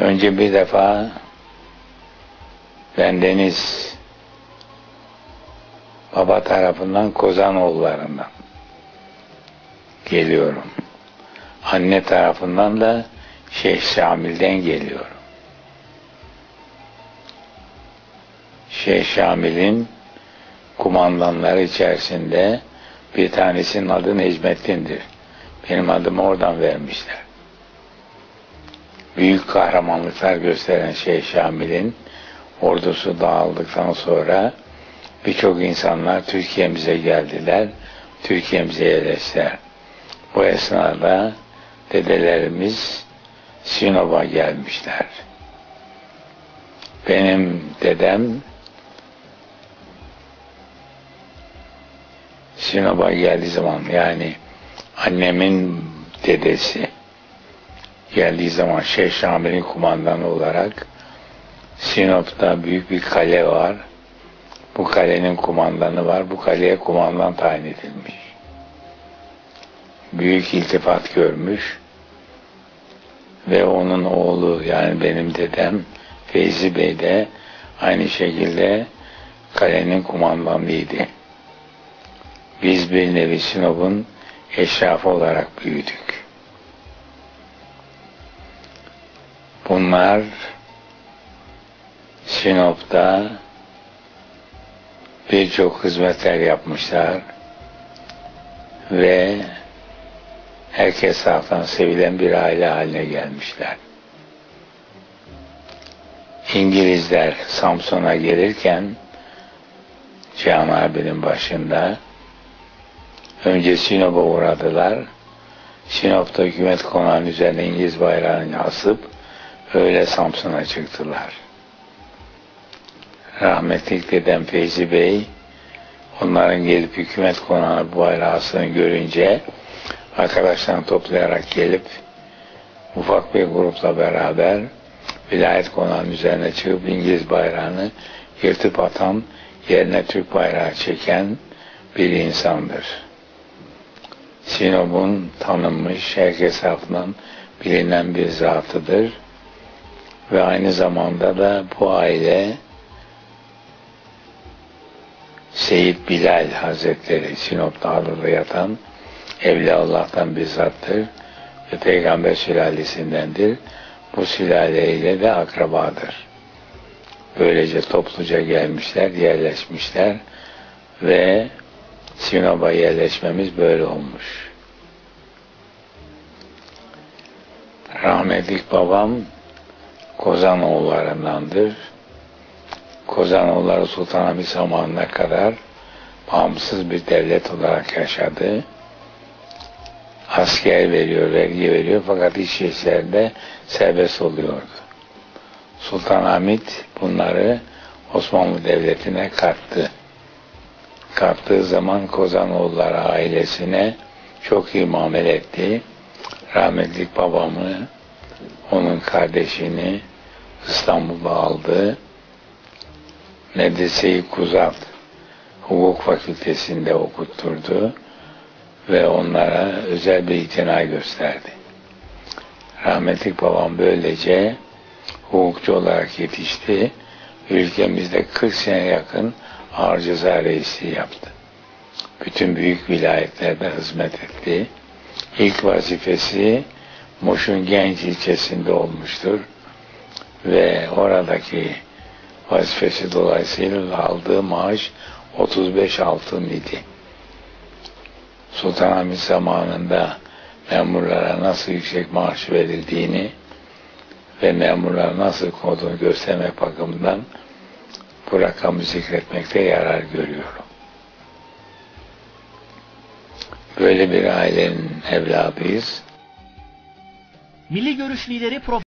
Önce bir defa bendeniz baba tarafından Kozanoğullarından geliyorum. Anne tarafından da Şeyh Şamil'den geliyorum. Şeyh Şamil'in kumandanları içerisinde bir tanesinin adı Necmettin'dir. Benim adımı oradan vermişler. Büyük kahramanlıklar gösteren Şeyh Şamil'in ordusu dağıldıktan sonra birçok insanlar Türkiye'mize geldiler. Türkiye'mize yerleştiler. Bu esnada dedelerimiz Sinop'a gelmişler. Benim dedem Sinop'a geldiği zaman yani annemin dedesi geldiği zaman Şeyh Şamil'in kumandanı olarak Sinop'ta büyük bir kale var. Bu kalenin kumandanı var. Bu kaleye kumandan tayin edilmiş. Büyük iltifat görmüş. Ve onun oğlu yani benim dedem Feyzi Bey de aynı şekilde kalenin kumandanlıydı. Biz bir nevi Sinop'un eşrafı olarak büyüdük. Bunlar Sinop'ta birçok hizmetler yapmışlar ve herkes tarafından sevilen bir aile haline gelmişler. İngilizler Samsun'a gelirken Cihan abinin başında önce Sinop'a uğradılar. Sinop'ta hükümet konağının üzerine İngiliz bayrağını asıp öyle Samsun'a çıktılar. Rahmetli dedem Feyzi Bey onların gelip hükümet konağı bu bayrağı asını görünce arkadaşlarını toplayarak gelip ufak bir grupla beraber vilayet konağının üzerine çıkıp İngiliz bayrağını yırtıp atan yerine Türk bayrağı çeken bir insandır. Sinop'un tanınmış, herkes tarafından bilinen bir zatıdır. Ve aynı zamanda da bu aile Seyit Bilal Hazretleri Sinop Dağlı'da yatan Evliya Allah'tan bir zattır ve Peygamber sülalesidendir. Bu sülaleyle de akrabadır. Böylece topluca gelmişler, yerleşmişler ve Sinop'a yerleşmemiz böyle olmuş. Rahmetlik babam Kozanoğullarındandır. Kozanoğulları Sultanahmet zamanına kadar bağımsız bir devlet olarak yaşadı. Asker veriyor, vergi veriyor fakat iş işlerinde serbest oluyordu. Sultanahmet bunları Osmanlı Devleti'ne kattı. Kattığı zaman Kozanoğulları ailesine çok iyi muamele etti. Rahmetlik babamı, onun kardeşini İstanbul'a aldı. Medreseyi Kuzat Hukuk Fakültesi'nde okutturdu ve onlara özel bir itina gösterdi. Rahmetlik babam böylece hukukçu olarak yetişti. Ülkemizde 40 sene yakın ağır ceza reisliği yaptı. Bütün büyük vilayetlerde hizmet etti. İlk vazifesi Muş'un Genç ilçesinde olmuştur. Ve oradaki vazifesi dolayısıyla aldığı maaş 35 altın idi. Sultanahmet zamanında memurlara nasıl yüksek maaş verildiğini ve memurlara nasıl kodunu göstermek bakımından bu rakamı zikretmekte yarar görüyorum. Böyle bir ailenin evladıyız. Milli Görüş lideri Prof.